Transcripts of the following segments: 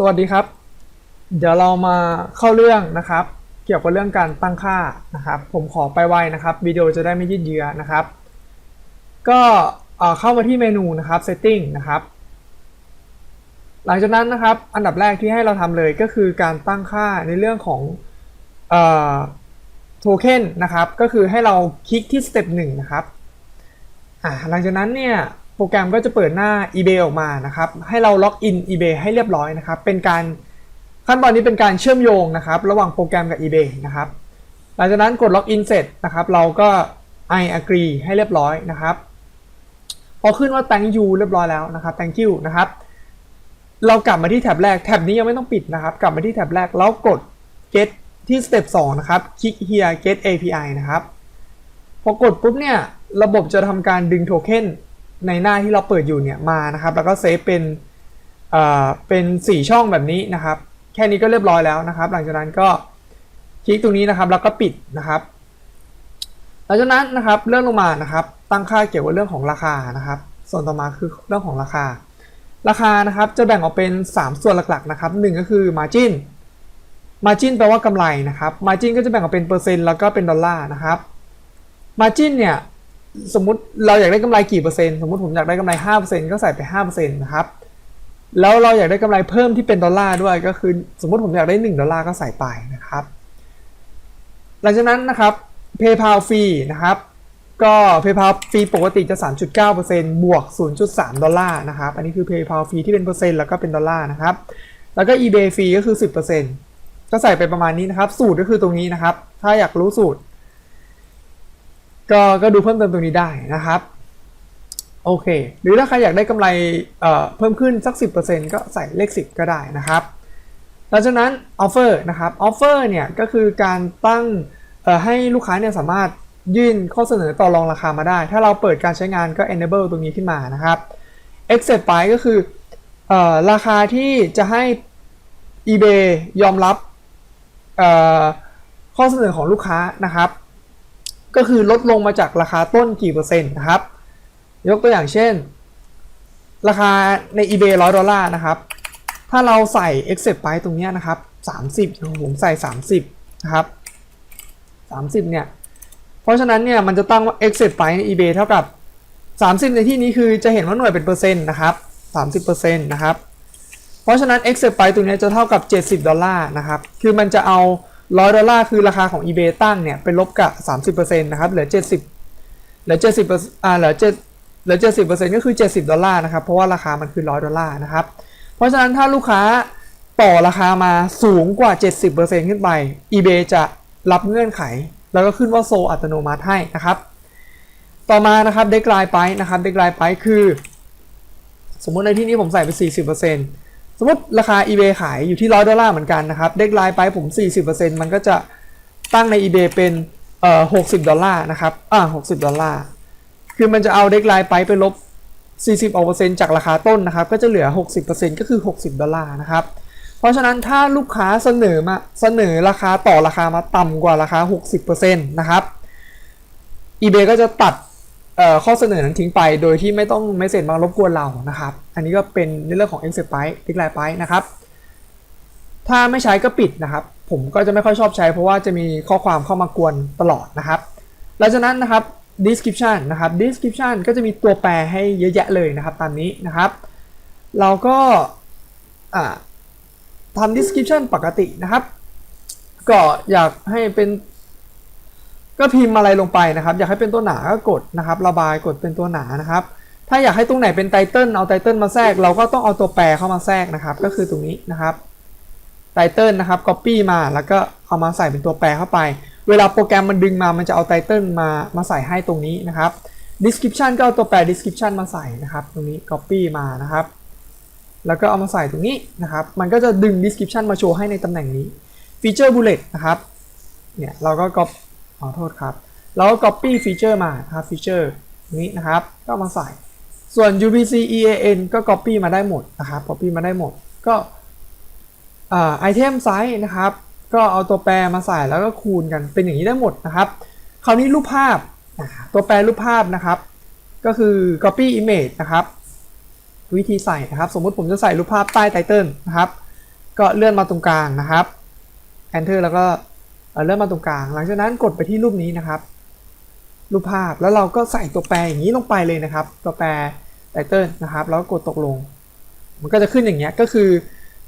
สวัสดีครับ เดี๋ยวเรามาเข้าเรื่องนะครับ เกี่ยวกับเรื่องการตั้งค่านะครับ ผมขอไปไวนะครับวิดีโอจะได้ไม่ยืดเยื้อนะครับ ก็เข้ามาที่เมนูนะครับ setting นะครับ หลังจากนั้นนะครับ อันดับแรกที่ให้เราทำเลยก็คือการตั้งค่าในเรื่องของโทเค็นนะครับ ก็คือให้เราคลิกที่สเต็ปหนึ่งนะครับหลังจากนั้นเนี่ย โปรแกรมก็จะเปิดหน้า eBay ออกมานะครับ ให้เราล็อกอิน eBay ให้เรียบร้อยนะครับ เป็นการขั้นตอนนี้เป็นการเชื่อมโยงนะครับ ระหว่างโปรแกรมกับ eBay นะครับ หลังจากนั้นกดล็อกอินเสร็จนะครับ เราก็ I agree ให้เรียบร้อยนะครับ พอขึ้นว่า thank you เรียบร้อยแล้วนะครับ thank you นะครับ เรากลับมาที่แท็บแรก แท็บนี้ยังไม่ต้องปิดนะครับ กลับมาที่แท็บแรก แล้วกด get ที่สเต็ป2นะครับ คลิก here get API นะครับ พอกดปุ๊บเนี่ย ระบบจะทำการดึงโทเค็น ในหน้าที่เราเปิดอยู่เนี่ยมานะครับ แล้วก็เซฟเป็นเอ่อเป็น 4 ช่องแบบนี้นะครับ แค่นี้ก็เรียบร้อยแล้วนะครับ หลังจากนั้นก็คลิกตรงนี้นะครับแล้วก็ปิดนะครับหลังจากนั้นนะครับเลื่อนลงมานะครับ ตั้งค่าเกี่ยวกับเรื่องของราคานะครับ ส่วนต่อมาคือเรื่องของราคา ราคานะครับจะแบ่งออกเป็น 3 ส่วนหลักๆนะครับหนึ่งก็คือ margin margin แปลว่ากำไรนะครับ margin ก็จะแบ่งออกเป็นเปอร์เซ็นต์แล้วก็เป็นดอลลาร์นะครับ margin เนี่ย สมมติเราอยากได้กำไรกี่เปอร์เซ็นต์สมมติผมอยากได้กำไร5%ก็ใส่ไป5%นต์นะครับแล้วเราอยากได้กำไรเพิ่มที่เป็นดอลลาร์ด้วยก็คือ สมมติผมอยากได้ 1 ดอลลาร์ก็ใส่ไปนะครับ หลังจากนั้นนะครับ PayPal ฟรีนะครับ ก็ PayPal ฟรีปกติจะ 3.9%บวก 0.3 ดอลลาร์นะครับ อันนี้คือ PayPal ฟรีที่เป็นเปอร์เซ็นต์แล้วก็เป็นดอลลาร์นะครับ แล้วก็ eBay ฟรีก็คือ 10%ก็ใส่ไปประมาณนี้นะครับ สูตรก็คือตรงนี้นะครับ ถ้าอยากรู้สูตร ก็ก็ดูเพิ่มเติมตรงนี้ได้นะครับโอเค หรือถ้าใครอยากได้กำไรเเพิ่มขึ้นสัก 10%ก็ใส่เลข 10 ก็ได้นะครับหลังจากนั้น offer นะครับ offer เนี่ยก็คือการตั้งให้ลูกค้าเนี่ยสามารถยื่นข้อเสนอต่อรองราคามาได้ ถ้าเราเปิดการใช้งานก็ enable ตรงนี้ขึ้นมานะครับ accept price ก็คือออราคาที่จะให้ eBay ยอมรับข้อเสนอของลูกค้านะครับ ก็คือลดลงมาจากราคาต้นกี่เปอร์เซ็นต์นะครับ ยกตัวอย่างเช่น ราคาใน eBay 100 ดอลลาร์นะครับ ถ้าเราใส่ accept price ตรงนี้นะครับ 30ผมใส่ 30 นะครับ 30 เนี่ย เพราะฉะนั้นเนี่ยมันจะตั้งว่า accept price ใน eBay เท่ากับ 30 ในที่นี้คือจะเห็นว่าหน่วยเป็นเปอร์เซ็นต์นะครับ 30%นะครับ เพราะฉะนั้น accept price ตัวนี้จะเท่ากับ 70 ดอลลาร์นะครับ คือมันจะเอา 100ดอลลาร์คือราคาของ eBay ตั้งเนี่ยไปลบกับ 30%นะครับเหลือ 70เหลือ70อ่าเหลือ7เหลือ 70%ก็คือ 70 ดอลลาร์นะครับ เพราะว่าราคามันคือ 100 ดอลลาร์นะครับ เพราะฉะนั้นถ้าลูกค้าต่อราคามาสูงกว่า 70%ขึ้นไป eBay จะรับเงื่อนไข แล้วก็ขึ้นว่าโซอัตโนมัติให้นะครับ ต่อมานะครับเด็กลน์ไปนะครับเด็กลน์ไปคือ สมมติในที่นี้ผมใส่ไป 40% สมมติราคา eBay ขายอยู่ที่100ดอลลาร์เหมือนกันนะครับ เด็กไลน์ไปผม 40%มันก็จะตั้งใน eBay เป็นเอ่อ60ดอลลาร์นะครับ อ่า60ดอลลาร์ คือมันจะเอาเด็กไลน์ไปไปลบ 40%จากราคาต้นนะครับ ก็จะเหลือ 60%ก็คือ 60 ดอลลาร์นะครับ เพราะฉะนั้นถ้าลูกค้าเสนอมาเสนอราคาต่อราคามาต่ำกว่าราคา 60%นะครับ eBay ก็จะตัด ข้อเสนอนั้นทิ้งไปโดยที่ไม่ต้องไม่เสร็จมารบกวนเรานะครับ อันนี้ก็เป็นในเรื่องของ Excel Price เด็กไลน์ไปนะครับ ถ้าไม่ใช้ก็ปิดนะครับ ผมก็จะไม่ค่อยชอบใช้เพราะว่าจะมีข้อความเข้ามากวนตลอดนะครับหลังจากนั้นนะครับ description นะครับ description ก็จะมีตัวแปรให้เยอะแยะเลยนะครับ ตามนี้นะครับ เราก็ทำ description ปกตินะครับ ก็อยากให้เป็น ก็พิมพ์อะไรลงไปนะครับ อยากให้เป็นตัวหนาก็กดนะครับ ระบายกดเป็นตัวหนานะครับ ถ้าอยากให้ตรงไหนเป็นไตเติลเอาไตเติลมาแทรก เราก็ต้องเอาตัวแปรเข้ามาแทรกนะครับ ก็คือตรงนี้นะครับไตเติลนะครับ copy มาแล้วก็เอามาใส่เป็นตัวแปรเข้าไป เวลาโปรแกรมมันดึงมามันจะเอาไตเติลมามาใส่ให้ตรงนี้นะครับ description ก็เอาตัวแปร description มาใส่นะครับ ตรงนี้ copy มานะครับ แล้วก็เอามาใส่ตรงนี้นะครับ มันก็จะดึง description มาโชว์ให้ในตำแหน่งนี้ feature bullet นะครับ เนี่ยเราก็ copy ขอโทษครับเราก็ copy feature มาครับ feature นี้นะครับ ก็มาใส่ ส่วน UPC EAN ก็ copy มาได้หมดนะครับ copy มาได้หมด ก็อ่า item size นะครับ ก็เอาตัวแปรมาใส่แล้วก็คูณกันเป็นอย่างนี้ได้หมดนะครับ คราวนี้รูปภาพ ตัวแปรรูปภาพนะครับ ก็คือ copy image นะครับ วิธีใส่นะครับ สมมติผมจะใส่รูปภาพใต้ไตเติลนะครับ ก็เลื่อนมาตรงกลางนะครับ enter แล้วก็ เอ่อเลื่อนมาตรงกลาง หลังจากนั้นกดไปที่รูปนี้นะครับรูปภาพแล้วเราก็ใส่ตัวแปรอย่างนี้ลงไปเลยนะครับ ตัวแปรไตเติลนะครับ แล้วก็กดตกลง มันก็จะขึ้นอย่างเงี้ยก็คือ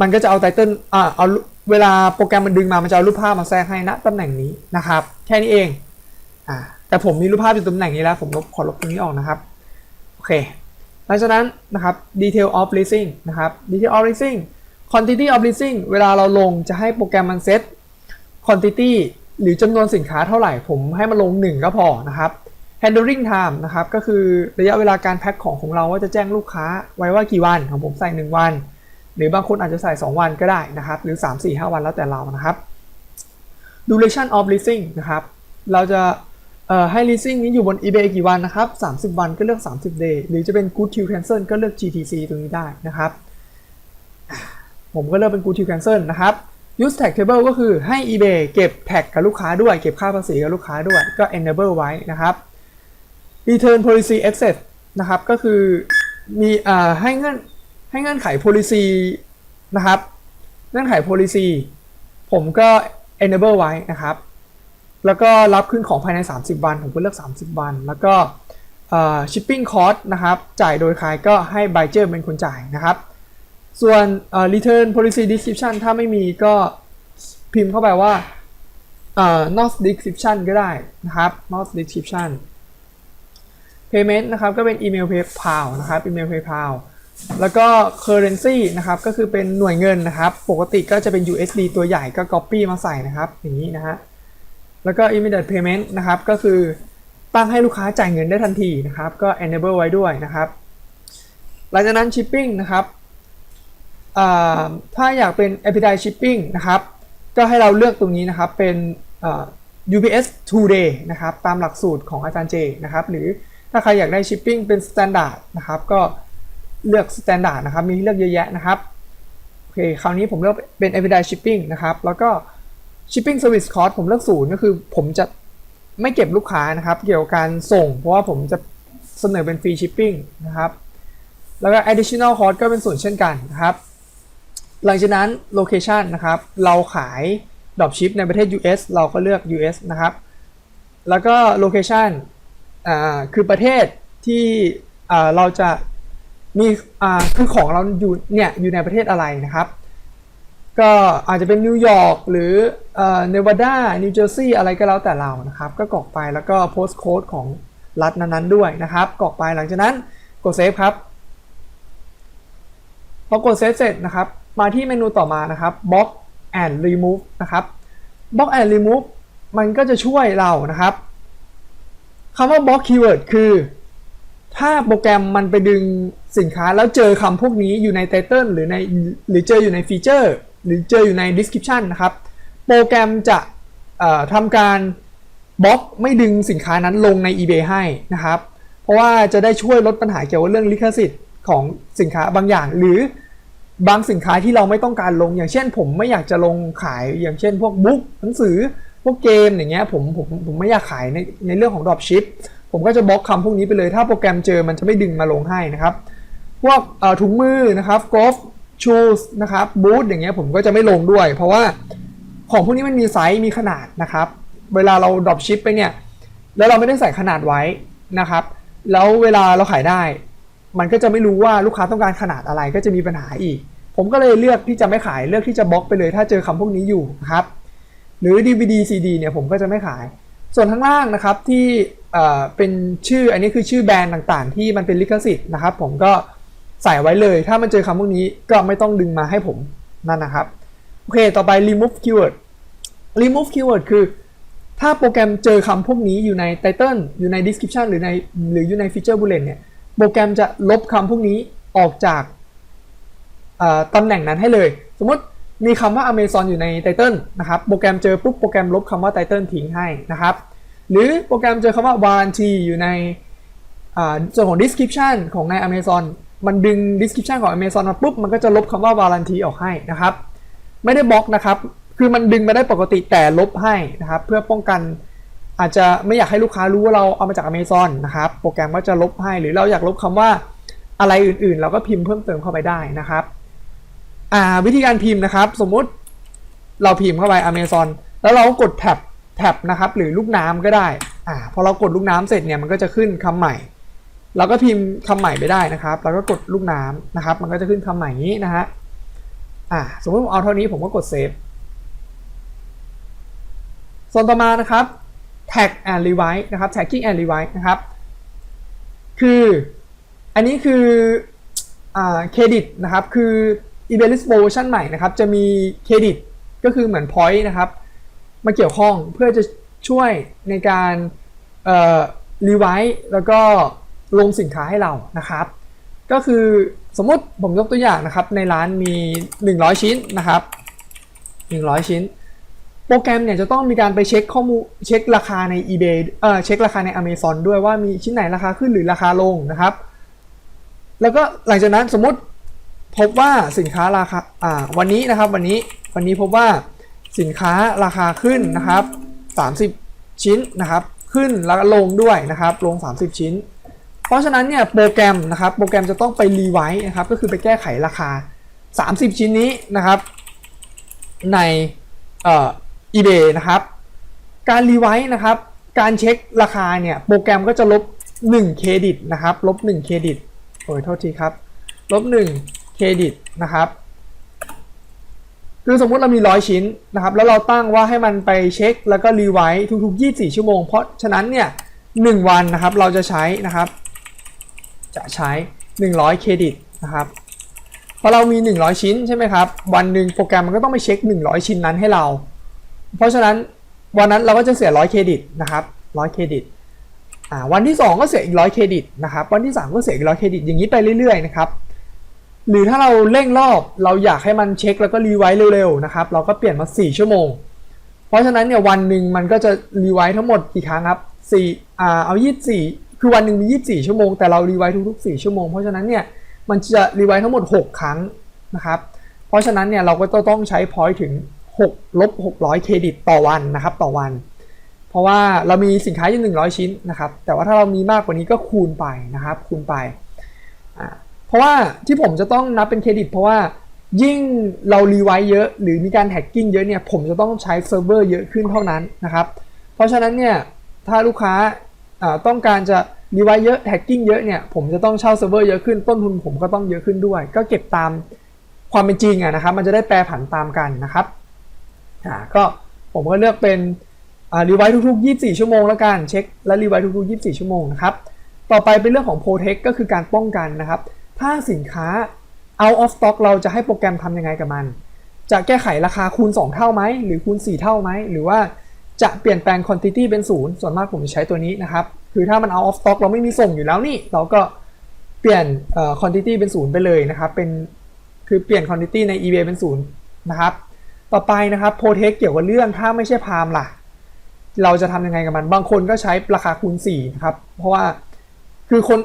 มันก็จะเอาไตเติลอ่าเอาเวลาโปรแกรมมันดึงมามันจะเอารูปภาพมาแทรกให้ณตำแหน่งนี้นะครับ แค่นี้เองอ่าแต่ผมมีรูปภาพอยู่ตำแหน่งนี้แล้ว ผมลบขอลบตรงนี้ออกนะครับโอเคหลังจากนั้นนะครับ detail of leasing นะครับ detail of leasing quantity of leasing เวลาเราลงจะให้โปรแกรมมันเซต quantity หรือจำนวนสินค้าเท่าไหร่ ผมให้มันลง 1 ก็พอนะครับ handling time นะครับ ก็คือระยะเวลาการแพ็คของของเราว่าจะแจ้งลูกค้าไว้ว่ากี่วันของผมใส่ 1 วัน หรือบางคนอาจจะใส่ 2 วันก็ได้นะครับ หรือ 3 4 5 วันแล้วแต่เรานะครับ duration of leasing นะครับ เราจะให้ leasing นี้อยู่บน eBay กี่วันนะครับ 30 วันก็เลือก 30 day หรือจะเป็น good till cancel ก็เลือก GTC ตรงนี้ได้นะครับ ผมก็เลือกเป็น good till cancel นะครับ use tag table ก็คือให้ eBay เก็บแท็กกับลูกค้าด้วย เก็บค่าภาษีกับลูกค้าด้วยก็ enable ไว้นะครับ return policy access นะครับ ก็คือมีอ่อให้เงื่อนให้เงื่อนไข policy นะครับ เงื่อนไข policy ผมก็ enable ไว้นะครับ แล้วก็รับขึ้นของภายใน 30 วัน ผมก็เลือก 30 วัน แล้วก็อ่อ shipping cost นะครับ จ่ายโดยใครก็ให้ buyer เป็นคนจ่ายนะครับ ส่วน return policy description ถ้าไม่มีก็พิมพ์เข้าไปว่า not description ก็ได้นะครับ not description payment นะครับก็เป็น email PayPal นะครับ email PayPal แล้วก็ currency นะครับก็คือเป็นหน่วยเงินนะครับ ปกติก็จะเป็น USD ตัวใหญ่ก็ copy มาใส่นะครับ อย่างนี้นะฮะแล้วก็ immediate payment นะครับก็คือตั้งให้ลูกค้าจ่ายเงินได้ทันทีนะครับ ก็ enable ไว้ด้วยนะครับ หลังจากนั้น shipping นะครับ ถ้าอยากเป็น expedite shipping นะครับ ก็ให้เราเลือกตรงนี้นะครับเป็น UPS two day นะครับตามหลักสูตรของอาจารย์เจนะครับหรือถ้าใครอยากได้ shipping เป็น standard นะครับก็เลือก standard นะครับมีให้เลือกเยอะแยะนะครับโอเคคราวนี้ผมเลือกเป็น expedite shipping นะครับแล้วก็ shipping service cost ผมเลือกศูนย์ก็คือผมจะไม่เก็บลูกค้านะครับ เกี่ยวกับการส่ง เพราะว่าผมจะเสนอเป็น free shipping นะครับ แล้วก็ additional cost ก็เป็นส่วนเช่นกันนะครับ หลังจากนั้น location นะครับ เราขาย dropship ในประเทศ US เราก็เลือก US นะครับ แล้วก็ location อ่าคือประเทศที่อ่าเราจะมีอ่าคือของเราอยู่เนี่ยอยู่ในประเทศอะไรนะครับ ก็อาจจะเป็นนิวยอร์กหรือเนวาดานิวเจอร์ซีย์อะไรก็แล้วแต่เรานะครับ ก็กรอกไปแล้วก็โพสต์โค้ดของรัฐนั้นๆด้วยนะครับกรอกไปหลังจากนั้นกดเซฟครับพอกดเซฟเสร็จนะครับ มาที่เมนูต่อมานะครับ Box and Remove นะครับ Box and Remove มันก็จะช่วยเรานะครับคำว่า Box Keyword คือ ถ้าโปรแกรมมันไปดึงสินค้าแล้วเจอคำพวกนี้อยู่ในไตเติลหรือในหรือเจออยู่ในฟีเจอร์ หรือเจออยู่ใน description นะครับ โปรแกรมจะทำการบล็อกไม่ดึงสินค้านั้นลงใน eBay ให้นะครับ เพราะว่าจะได้ช่วยลดปัญหาเกี่ยวกับเรื่องลิขสิทธิ์ของสินค้าบางอย่าง หรือ บางสินค้าที่เราไม่ต้องการลงอย่างเช่น ผมไม่อยากจะลงขายอย่างเช่น พวกบุ๊กหนังสือพวกเกมอย่างเงี้ยผมผมผมไม่อยากขายในในเรื่องของ dropship ผมก็จะบล็อกคำพวกนี้ไปเลย ถ้าโปรแกรมเจอมันจะไม่ดึงมาลงให้นะครับพวกถุงมือนะครับกอล์ฟชูสนะครับบูทอย่างเงี้ยผมก็จะไม่ลงด้วย เพราะว่าของพวกนี้มันมีไซส์มีขนาดนะครับ เวลาเราดรอปชิปไปเนี่ยแล้วเราไม่ได้ใส่ขนาดไว้นะครับ แล้วเวลาเราขายได้ มันก็จะไม่รู้ว่าลูกค้าต้องการขนาดอะไรก็จะมีปัญหาอีก ผมก็เลยเลือกที่จะไม่ขายเลือกที่จะบล็อกไปเลย ถ้าเจอคำพวกนี้อยู่นะครับ หรือ DVD CD เนี่ยผมก็จะไม่ขาย ส่วนข้างล่างนะครับที่เอ่อเป็นชื่ออันนี้คือชื่อแบรนด์ต่างๆ ที่มันเป็นลิขสิทธิ์นะครับ ผมก็ใส่ไว้เลย ถ้ามันเจอคำพวกนี้ก็ไม่ต้องดึงมาให้ผมนั่นนะครับโอเค ต่อไป remove keyword remove keyword คือ ถ้าโปรแกรมเจอคำพวกนี้อยู่ใน title อยู่ใน description หรือในหรืออยู่ใน feature bullet เนี่ยโปรแกรมจะลบคำพวกนี้ออกจาก ตำแหน่งนั้นให้เลย สมมติมีคำว่า Amazon อยู่ใน title นะครับ โปรแกรมเจอปุ๊บโปรแกรมลบคำว่า title ทิ้งให้นะครับ หรือโปรแกรมเจอคำว่า warranty อยู่ในส่วนของ description ของใน Amazon มันดึง description ของ Amazon มาปุ๊บ มันก็จะลบคำว่า warranty ออกให้นะครับ ไม่ได้บล็อกนะครับ คือมันดึงมาได้ปกติแต่ลบให้นะครับ เพื่อป้องกันอาจจะไม่อยากให้ลูกค้ารู้ว่าเราเอามาจาก Amazon นะครับ โปรแกรมก็จะลบให้ หรือเราอยากลบคำว่าอะไรอื่นๆ เราก็พิมพ์เพิ่มเติมเข้าไปได้นะครับ อ่าวิธีการพิมพ์นะครับ สมมุติเราพิมพ์เข้าไป Amazon แล้วเรากดแท็บแท็บนะครับ หรือลูกน้ำก็ได้อ่าพอเรากดลูกน้ำเสร็จเนี่ยมันก็จะขึ้นคำใหม่ เราก็พิมพ์คำใหม่ไปได้นะครับ แล้วก็กดลูกน้ำนะครับ มันก็จะขึ้นคำใหม่นี้นะฮะอ่าสมมติผมเอาเท่านี้ผมก็กดเซฟส่วนต่อมานะครับ tag and revise นะครับ tagging and revise นะครับ คืออันนี้คืออ่าเครดิตนะครับ คือ e b a l i s version ใหม่นะครับ จะมีเครดิตก็คือเหมือน point นะครับ มาเกี่ยวข้องเพื่อจะช่วยในการรีไวซ์แล้วก็ลงสินค้าให้เรานะครับ ก็คือสมมติผมยกตัวอย่างนะครับ ในร้านมี 100 ชิ้นนะครับ 100 ชิ้น โปรแกรมเนี่ยจะต้องมีการไปเช็คข้อมูลเช็คราคาใน eBay เอ่อเช็คราคาใน Amazon ด้วยว่ามีชิ้นไหนราคาขึ้นหรือราคาลงนะครับ แล้วก็หลังจากนั้นสมมติ พบว่าสินค้าราคาอ่าวันนี้นะครับวันนี้วันนี้พบว่าสินค้าราคาขึ้นนะครับ 30 ชิ้นนะครับขึ้นแล้วลงด้วยนะครับลง 30 ชิ้น เพราะฉะนั้นเนี่ยโปรแกรมนะครับโปรแกรมจะต้องไปรีไวซ์นะครับก็คือไปแก้ไขราคา 30 ชิ้นนี้นะครับ ในเอ่อ eBay นะครับ การรีไวซ์นะครับ การเช็คราคาเนี่ยโปรแกรมก็จะลบ1เครดิตนะครับลบ1เครดิตโอ้ยโทษทีครับลบ1 รดิตนะครับ คือสมมุติเรามี100ชิ้นนะครับ แล้วเราตั้งว่าให้มันไปเช็ค แล้วก็รีไวซ์ทุกๆ 24 ชั่วโมง เพราะฉะนั้นเนี่ย1วันนะครับเราจะใช้นะครับ จะใช้ 100 เครดิตนะครับพอเรามี 100 ชิ้นใช่ไหมครับ วันหนึ่งโปรแกรมมันก็ต้องไปเช็ค 100 ชิ้นนั้นให้เรา เพราะฉะนั้นวันนั้นเราก็จะเสีย 100 เครดิตนะครับ100 เครดิตอ่าวันที่ 2 ก็เสียอีก 100 เครดิตนะครับ วันที่ 3 ก็เสียอีก 100 เครดิต อย่างนี้ไปเรื่อยๆนะครับ หรือถ้าเราเร่งรอบเราอยากให้มันเช็คแล้วก็รีไวซ์เร็วๆนะครับ เราก็เปลี่ยนมา 4 ชั่วโมง เพราะฉะนั้นเนี่ยวันหนึ่งมันก็จะรีไวซ์ทั้งหมดกี่ครั้งครับ4อ่าเอา 24 คือวันหนึ่งมี 24 ชั่วโมงแต่เรารีไวซ์ทุกๆ 4 ชั่วโมง เพราะฉะนั้นเนี่ยมันจะรีไวซ์ทั้งหมด 6 ครั้งนะครับ เพราะฉะนั้นเนี่ยเราก็ต้องใช้พอยต์ถึง6ลบ600 เครดิตต่อวันนะครับต่อวัน เพราะว่าเรามีสินค้าอยู่100 ชิ้นนะครับ แต่ว่าถ้าเรามีมากกว่านี้ก็คูณไปนะครับคูณไป เพราะว่าที่ผมจะต้องนับเป็นเครดิต เพราะว่ายิ่งเรารีไวซ์เยอะ หรือมีการแท็กกิ้งเยอะเนี่ยผมจะต้องใช้เซิร์ฟเวอร์เยอะขึ้นเท่านั้นนะครับ เพราะฉะนั้นเนี่ยถ้าลูกค้าต้องการจะรีไวซ์เยอะแท็กกิ้งเยอะเนี่ยผมจะต้องเช่าเซิร์ฟเวอร์เยอะขึ้นต้นทุนผมก็ต้องเยอะขึ้นด้วย ก็เก็บตามความเป็นจริงอะนะครับมันจะได้แปรผันตามกันนะครับอ่าก็ผมก็เลือกเป็นรีไวซ์ทุกๆ 24 ชั่วโมงแล้วกันเช็คและรีไวซ์ทุกๆ 24 ชั่วโมงนะครับต่อไปเป็นเรื่องของ Protect ก็คือการป้องกันนะครับ ถ้าสินค้า out of stock เราจะให้โปรแกรมทำยังไงกับมัน จะแก้ไขราคาคูณ 2 เท่าไหม หรือคูณ 4 เท่าไหม หรือว่าจะเปลี่ยนแปลง quantity เป็นศูนย์ส่วนมากผมใช้ตัวนี้นะครับ คือถ้ามัน out of stock เราไม่มีส่งอยู่แล้วนี่ เราก็เปลี่ยนเอ่อ quantity เป็นศูนย์ไปเลยนะครับ เป็นคือเปลี่ยน quantity ใน eBay เป็นศูนย์นะครับ ต่อไปนะครับ protect เกี่ยวกับเรื่องถ้าไม่ใช่พามล่ะ เราจะทำยังไงกับมัน บางคนก็ใช้ราคาคูณ4นะครับ เพราะว่าคือคน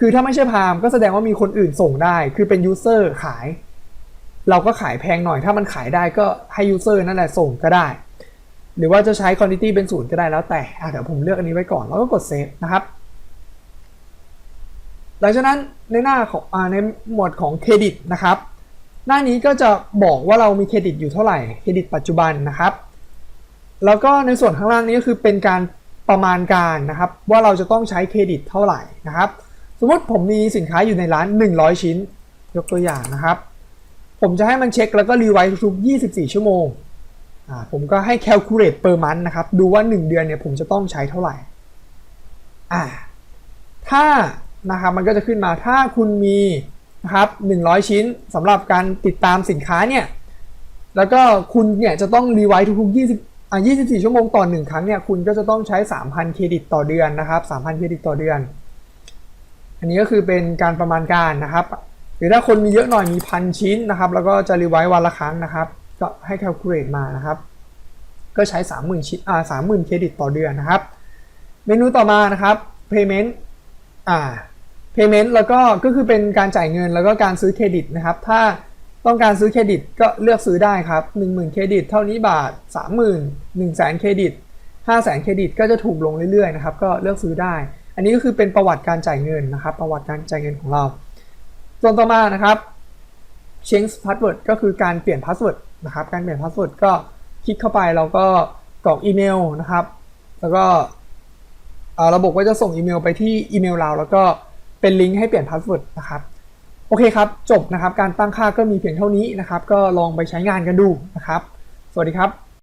คือถ้าไม่ใช่พามก็แสดงว่ามีคนอื่นส่งได้ คือเป็นยูเซอร์ขาย เราก็ขายแพงหน่อย ถ้ามันขายได้ก็ให้ยูเซอร์นั่นแหละส่งก็ได้ หรือว่าจะใช้ quantity เป็นศูนย์ก็ได้แล้วแต่เดี๋ยวผมเลือกอันนี้ไว้ก่อน แล้วก็กดเซฟนะครับ หลังจากนั้นในหน้าของอในหมวดของเครดิตนะครับ หน้านี้ก็จะบอกว่าเรามีเครดิตอยู่เท่าไหร่ เครดิตปัจจุบันนะครับ แล้วก็ในส่วนข้างล่างนี้ก็คือเป็นการประมาณการนะครับ ว่าเราจะต้องใช้เครดิตเท่าไหร่นะครับ สมมติผมมีสินค้าอยู่ในร้าน 100 ชิ้น ยกตัวอย่างนะครับ ผมจะให้มันเช็คแล้วก็รีไวซ์ทุกๆ24 ชั่วโมงอ่าผมก็ให้ calculate per month นะครับ ดูว่า 1 เดือนเนี่ยผมจะต้องใช้เท่าไหร่อ่าถ้านะครับมันก็จะขึ้นมาถ้าคุณมีนะครับ100 ชิ้นสำหรับการติดตามสินค้าเนี่ยแล้วก็คุณเนี่ยจะต้องรีไวซ์ทุกๆ20อ่า24 ชั่วโมงต่อ 1 ครั้งเนี่ยคุณก็จะต้องใช้ 3,000 เครดิตต่อเดือนนะครับ 3,000 เครดิตต่อเดือน อันนี้ก็คือเป็นการประมาณการนะครับ หรือถ้าคนมีเยอะหน่อยมีพันชิ้นนะครับ แล้วก็จะรีไวซ์วันละครั้งนะครับ ก็ให้ calculate มานะครับ ก็ใช้ 30,000 ชิ้นอ่า30,000 เครดิตต่อเดือนนะครับ เมนูต่อมานะครับ payment อ่า payment แล้วก็ก็คือเป็นการจ่ายเงินแล้วก็การซื้อเครดิตนะครับ ถ้าต้องการซื้อเครดิตก็เลือกซื้อได้ครับ 10,000 เครดิต เท่านี้บาท 30,000 100,000 เครดิต 500,000 เครดิตก็จะถูกลงเรื่อยๆนะครับ ก็เลือกซื้อได้ อันนี้ก็คือเป็นประวัติการจ่ายเงินนะครับ ประวัติการจ่ายเงินของเรา ส่วนต่อมานะครับ change password ก็คือการเปลี่ยนพาสเวิร์ดนะครับ การเปลี่ยนพาสเวิร์ดก็คลิกเข้าไปเราก็กรอกอีเมลนะครับ แล้วก็ระบบก็จะส่งอีเมลไปที่อีเมลเรา แล้วก็เป็นลิงก์ให้เปลี่ยนพาสเวิร์ดนะครับ โอเคครับ จบนะครับ การตั้งค่าก็มีเพียงเท่านี้นะครับ ก็ลองไปใช้งานกันดูนะครับ สวัสดีครับ